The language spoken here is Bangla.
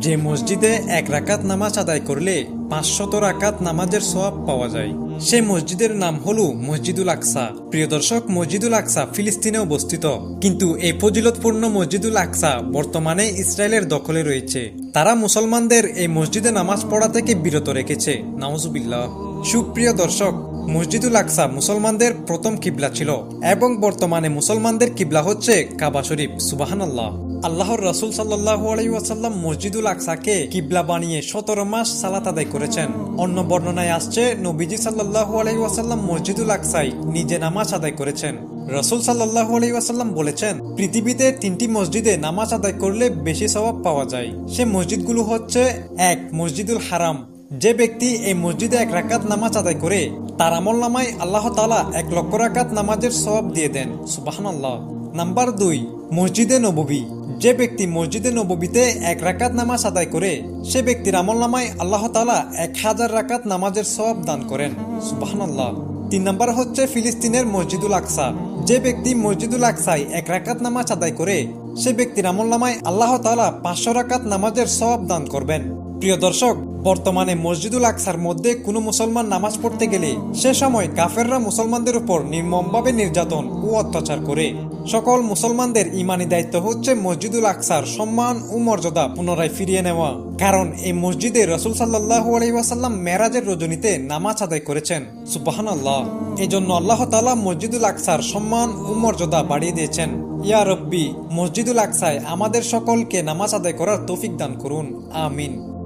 যে মসজিদে এক রাকাত নামাজ আদায় করলে পাঁচশত রাকাত নামাজের সওয়াব পাওয়া যায়। সে মসজিদের নাম হল মসজিদুল আকসা। প্রিয় দর্শক, মসজিদুল আকসা ফিলিস্তিনে অবস্থিত। কিন্তু এই ফজিলতপূর্ণ মসজিদুল আকসা বর্তমানে ইসরায়েলের দখলে রয়েছে। তারা মুসলমানদের এই মসজিদে নামাজ পড়া থেকে বিরত রেখেছে। নাউজুবিল্লাহ। সুপ্রিয় দর্শক মসজিদুল আকসা মুসলমানদের প্রথম কিবলা ছিল এবং বর্তমানে মুসলমানদের কিবলা হচ্ছে কাবা শরীফ সুবাহান আল্লাহ আল্লাহর রসুল সাল্লাহ আলাইসাল্লাম মসজিদুল আকসাকে কিবলা বানিয়ে সতেরো মাস সালাত আদায় করেছেন। অন্য বর্ণনায় আসছে, নবীজি সাল্লাহ আলাইসাল্লাম মসজিদুল আকসাই নিজে নামাজ আদায় করেছেন। রসুল সাল্লাহ আলাইসাল্লাম বলেছেন, পৃথিবীতে তিনটি মসজিদে নামাজ আদায় করলে বেশি স্বভাব পাওয়া যায়। সে মসজিদগুলো হচ্ছে, এক, মসজিদুল হারাম। যে ব্যক্তি এই মসজিদে এক রাকাত নামাজ আদায় করে তার আমল নামায় আল্লাহ তালা এক লক্ষ রাকাত নামাজের সব দিয়ে দেন। সুবাহান আল্লাহ নাম্বার দুই, মসজিদে নববী। যে ব্যক্তি মসজিদে নববীতে এক রাকাত নামাজ আদায় করে, সে ব্যক্তির আমল নামায় আল্লাহ তালা এক হাজার রাকাত নামাজের সব দান করেন। সুবাহান আল্লাহ তিন নম্বর হচ্ছে ফিলিস্তিনের মসজিদুল আকসা। যে ব্যক্তি মসজিদুল আকসায় এক রাকাত নামাজ আদায় করে, সে ব্যক্তির আমল নামায় আল্লাহ তালা পাঁচশো রাকাত নামাজের সব দান করবেন। প্রিয় দর্শক বর্তমানে মসজিদুল আকসার মধ্যে কোনো মুসলমান নামাজ পড়তে গেলে সে সময় কাফেররা মুসলমানদের উপর নির্মমভাবে নির্যাতন ও অত্যাচার করে। সকল মুসলমানদের ইমানি দায়িত্ব হচ্ছে মসজিদুল আকসার সম্মান ও মর্যাদা পুনরায় ফিরিয়ে নেওয়া। কারণ এই মসজিদে রসুল সাল্লাহ আলহিবাসাল্লাম মেরাজের রজনীতে নামাজ আদায় করেছেন। সুবাহান আল্লাহ এই জন্য আল্লাহ তালা মসজিদুল আকসার সম্মান ও মর্যাদা বাড়িয়ে দিয়েছেন। ইয়া রব্বি, মসজিদুল আকসায় আমাদের সকলকে নামাজ আদায় করার তৌফিক দান করুন। আমিন।